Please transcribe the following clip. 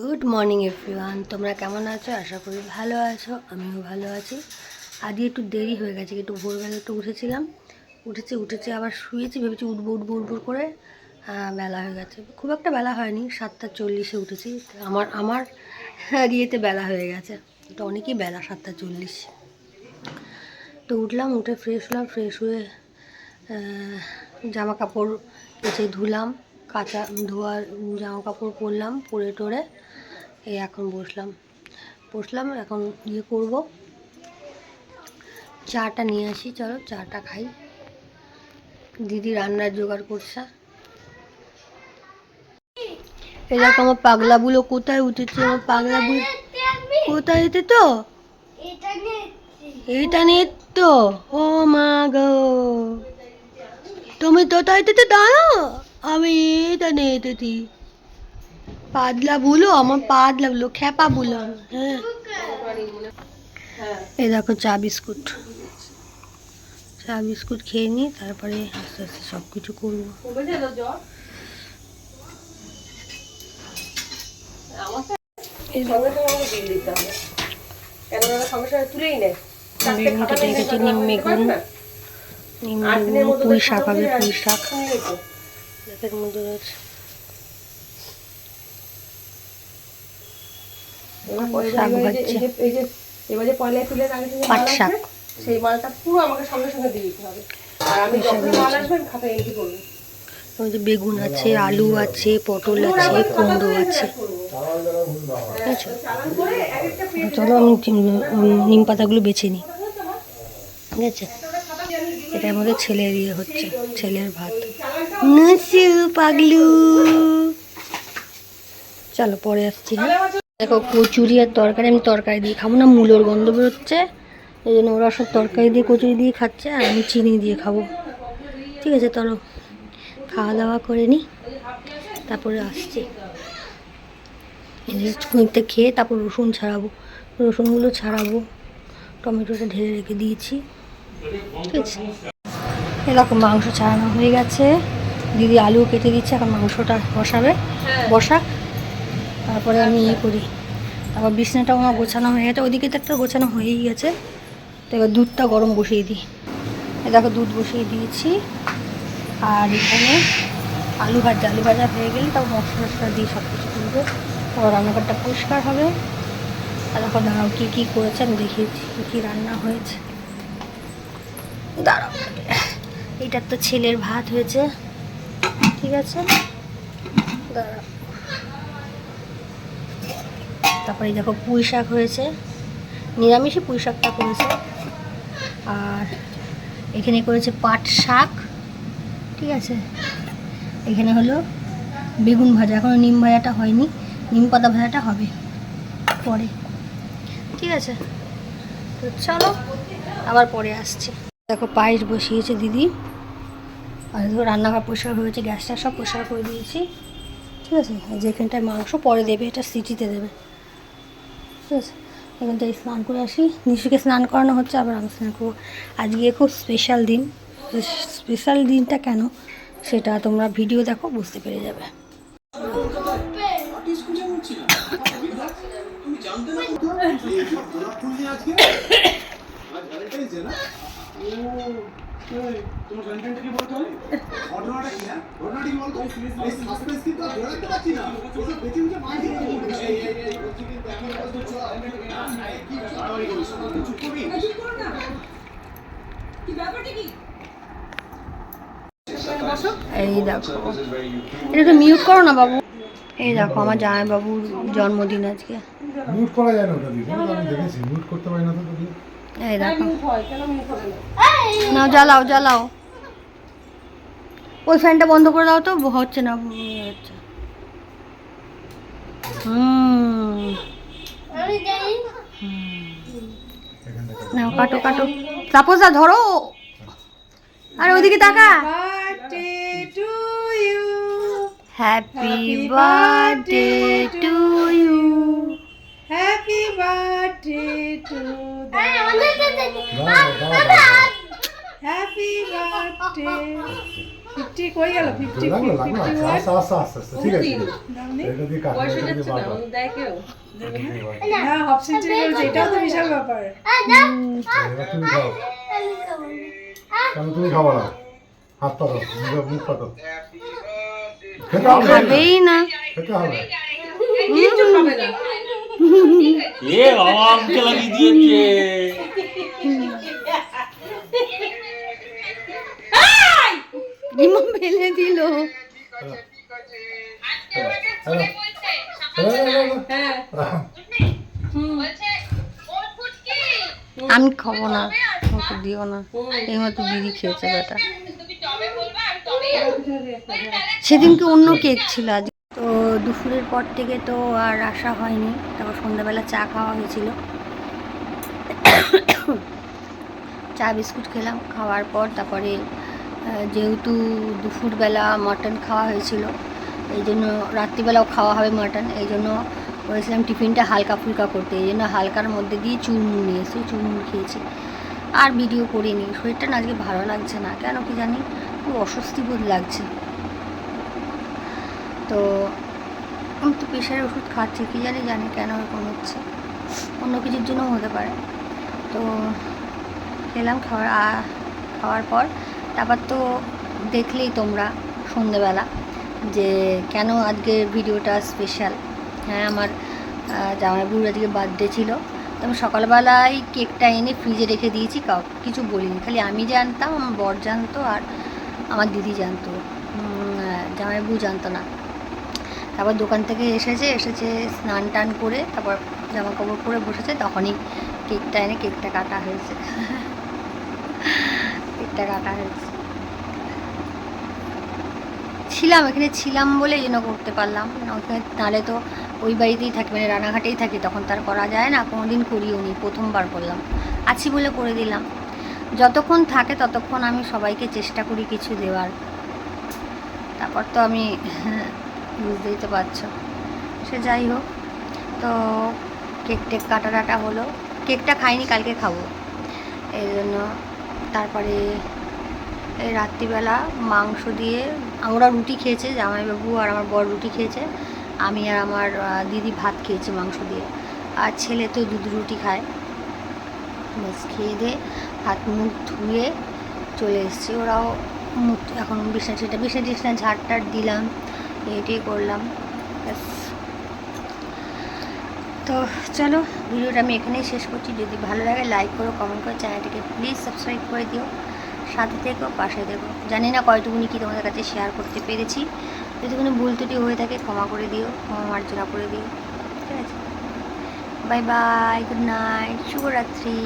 Good morning everyone তোমরা কেমন আছো? আশা করি ভালো আছো। আমিও ভালো আছি। আজকে একটু দেরি হয়ে গেছে, একটু ভোরবেলা একটু উঠেছিলাম। উঠেছি উঠেছি, আবার শুয়েছি, ভেবেছি উঠবো উঠবো উঠবো করে বেলা হয়ে গেছে। খুব একটা বেলা হয়নি, সাতটা চল্লিশে উঠেছি। আমার আমার ইয়েতে বেলা হয়ে গেছে। এটা অনেকই বেলা সাতটা চল্লিশ। তো উঠলাম, উঠে ফ্রেশ হলাম ফ্রেশ হয়ে জামা কাপড় এসে ধুলাম, কাঁচা ধোয়া জামা কাপড় পরলাম, পরে টরে এই এখন বসলাম। বসলাম, এখন ইয়ে করব। চাটা নিয়ে আসি, চলো চাটা খাই। দিদি রান্নার জোগাড় করছে। এরকম আমার পাগলাগুলো কোথায় উঠেছে? আমার পাগলাগুলো কোথায় এতে তো? এটা তো। ও মা গো। তুমি তো তাইতে দাঁড়ো আমি এটা নেতেছি পাতলা বুলো আমার পাতলা বুলো খ্যাপা বুলো হ্যাঁ। এই দেখো চা বিস্কুট। চা বিস্কুট খেয়ে নিই তারপরে আস্তে আস্তে সব কিছু করব নিম বেগুন নিম বেগুন পুঁই শাক হবে পুঁই শাক। মধ্যে রয়েছে শাক ভাজছে এবার যে পয়লায় তুলে আগে পাট শাক। আসবে, সেই মালটা পুরো আমাকে সঙ্গে সঙ্গে দিয়ে দিতে হবে। আর আমি যখন মাল আসবে খাতা এন্ট্রি করব। যে বেগুন আছে আলু আছে পটল আছে কুমড়ো আছে। একটা পেজ চলো আমি নিম- পাতাগুলো বেছে নিই। ঠিক আছে। এটার মধ্যে ছেলের ইয়ে হচ্ছে ছেলের ভাত। পাগলু। চলো পরে আসছি হ্যাঁ? দেখো কচুরি আর তরকারি আমি তরকারি দিয়ে খাব না, মূলোর গন্ধ বেরোচ্ছে। এই জন্য ওরা সব তরকারি দিয়ে কচুরি দিয়ে খাচ্ছে আর আমি চিনি দিয়ে খাব। ঠিক আছে, চলো খাওয়া দাওয়া করে নিই তারপরে আসছি। এই খেয়ে তারপর রসুন ছাড়াবো। রসুনগুলো ছাড়াবো, টমেটোটা ঢেলে রেখে দিয়েছি। ঠিক আছে। এরকম মাংস ছাড়ানো হয়ে গেছে। দিদি আলু কেটে দিচ্ছে, এখন মাংসটা বসাবে, বসাক। তারপরে আমি ইয়ে করি। তারপর বিছনাটাও আমার গোছানো হয়ে গেছে। ওদিকে তো একটা গোছানো হয়েই গেছে। তো এবার দুধটা গরম বসিয়ে দিই। দেখো দুধ বসিয়ে দিয়েছি। আর এখানে আলু ভাজা। আলু ভাজা হয়ে গেলে তারপর মশলা টশলা দিয়ে সব কিছু তুলবে তারপর রান্নাঘরটা পরিষ্কার হবে। আর এখন দাঁড়াও, কী কী করেছে আমি দেখিয়েছি। কী কী রান্না হয়েছে। দাঁড়াও। এটার তো ছেলের ভাত হয়েছে। ঠিক আছে? দাঁড়াও। তারপরে দেখো পুঁই শাক হয়েছে। নিরামিষই পুঁই শাকটা করেছে। আর এখানে করেছে পাট শাক। ঠিক আছে? এখানে হলো বেগুন ভাজা। এখনও নিম ভাজাটা হয়নি। নিম পাতা ভাজাটা হবে পরে। ঠিক আছে? তো চলো, আবার পরে আসছি। দেখো পায়েস বসিয়েছে দিদি। আর দেখো রান্নাঘর পরিষ্কার হয়েছে, গ্যাসটা সব পরিষ্কার করে দিয়েছি। ঠিক আছে? যেখানটায় মাংস, পরে দেবে, এটা সিটিতে দেবে। ঠিক আছে স্নান করে আসি, নিশুকে স্নান করানো হচ্ছে, আবার আমি স্নান করব। আজকে খুব স্পেশাল দিন। স্পেশাল দিনটা কেন? সেটা তোমরা ভিডিও দেখো, বুঝতে পেরে যাবে। তোমার কন্টেন্টটা কি বলতে হবে ঘটনাটা কি হ্যাঁ? ঘটনাটা কি বলতো? এই সাসপেন্স কিন্তু আর ধরে রাখতে পারছি না। ওসব বেঁচে উঠে মার খেয়ে এই এই এই বলছি কিন্তু এখন বলছো চল কি বাড়াবাড়ি করিস না। তুই চুপ করবি? এই দেখো এটা একটু মিউট করো না বাবু। এই দেখো আমার জামাই বাবুর জন্মদিন আজকে। মিউট করা যায় না ওটা তো আমি দেখেছি মিউট করতে পারি না তো এই দেখো। নাও জ্বালাও জ্বালাও। ওই ফ্যানটা বন্ধ করে দাও তো হচ্ছে না হচ্ছে। হুম। নাও কাটো কাটো। তাপসা ধরো। আরে ওদিকে তাকা। Birthday to you happy birthday to you happy birthday to happy birthday fifty কই গেল? ফিফটি হয়ে হাফ সেঞ্চুরি করেছে এটাও তো বিশাল ব্যাপার। তুমি খাব না? হাত পাতো মুখ মুখ পাতো খাবেই না। খেতে হবে। এ বাবা আমাকে লাগিয়ে দিয়েছে। ডিমা ফেলে দিল। আমি খাব না ওকে দিও না। এই মতো বিড়ি খেয়েছে বেটা। সেদিনকে অন্য কেক ছিল আজ। তো দুপুরের পর থেকে তো আর আসা হয়নি, তারপর সন্ধ্যাবেলা চা খাওয়া হয়েছিল। চা বিস্কুট খেলাম, খাওয়ার পর তারপরে যেহেতু দুপুরবেলা মাটন খাওয়া হয়েছিল, এই জন্য রাত্রিবেলাও খাওয়া হবে মাটন, এই জন্য বলেছিলাম টিফিনটা হালকা ফুলকা করতে, এই জন্য হালকার মধ্যে দিয়ে চুরমুর নিয়ে এসে চুরমুর খেয়েছি। আর ভিডিও করিনি, শরীরটা না আজকে ভালো লাগছে না, কেন কি জানি, খুব অস্বস্তি বোধ লাগছে। তো আমি তো প্রেশারের ওষুধ খাচ্ছি, কি জানি জানি কেন এরকম হচ্ছে, অন্য কিছুর জন্যও হতে পারে। তো খেলাম খাওয়ার খাওয়ার পর তারপর তো দেখলেই তোমরা সন্ধেবেলা যে কেন আজকের ভিডিওটা স্পেশাল হ্যাঁ আমার আহ, জামাইবাবুর আজকে বার্থডে ছিল। তো আমি সকালবেলায় কেকটা এনে ফ্রিজে রেখে দিয়েছি কাউ কিছু বলিনি। খালি আমি জানতাম আমার বর জানতো আর আমার দিদি জানতো। আহ, জামাইবাবু জানতো না। তারপর দোকান থেকে এসেছে এসেছে স্নান টান করে তারপর জামা কাপড় পরে বসেছে তখনই কেকটা এনে কেকটা কাটা হয়েছে। কেকটা কাটা ছিলাম, এখানে ছিলাম বলে জন্য করতে পারলাম। ওখানে নাহলে তো ওই বাড়িতেই থাকি মানে রানাঘাটেই থাকি, তখন তার করা যায় না কোনো দিন করিও নি, প্রথমবার করলাম। আছি বলে করে দিলাম। যতক্ষণ থাকে ততক্ষণ আমি সবাইকে চেষ্টা করি কিছু দেওয়ার। তারপর তো আমি বুঝতেই তো পারছ। সে যাই হোক, তো কেক টেক কাটা টাটা হলো। কেকটা খাইনি, কালকে খাব। এই জন্য তারপরে রাত্রিবেলা মাংস দিয়ে আমরা রুটি খেয়েছে, জামাইবাবু আর আমার বর রুটি খেয়েছে, আমি আর আমার দিদি ভাত খেয়েছি মাংস দিয়ে। আর ছেলে তো দুধ রুটি খায়। ব্যাস, খেয়ে দিয়ে হাত মুখ ধুয়ে চলে এসেছি। ওরাও মুখ, এখন বিছনা টিছনা বিছনা টিছনা ঝাড় টাড় দিলাম এটাই করলাম। ব্যাস। তো চলো, ভিডিওটা আমি এখানেই শেষ করছি। যদি ভালো লাগে লাইক করো কমেন্ট করো চ্যানেলটিকে প্লিজ সাবস্ক্রাইব করে দিও। সাথে থেকো, পাশে থেকো। জানি না কয়টুকুনি কি তোমাদের কাছে শেয়ার করতে পেরেছি। যদি কোনো ভুল ত্রুটি হয়ে থাকে, ক্ষমা করে দিও, ক্ষমা মার্জনা করে দিও। ঠিক আছে? বাই বাই গুড নাইট শুভরাত্রি।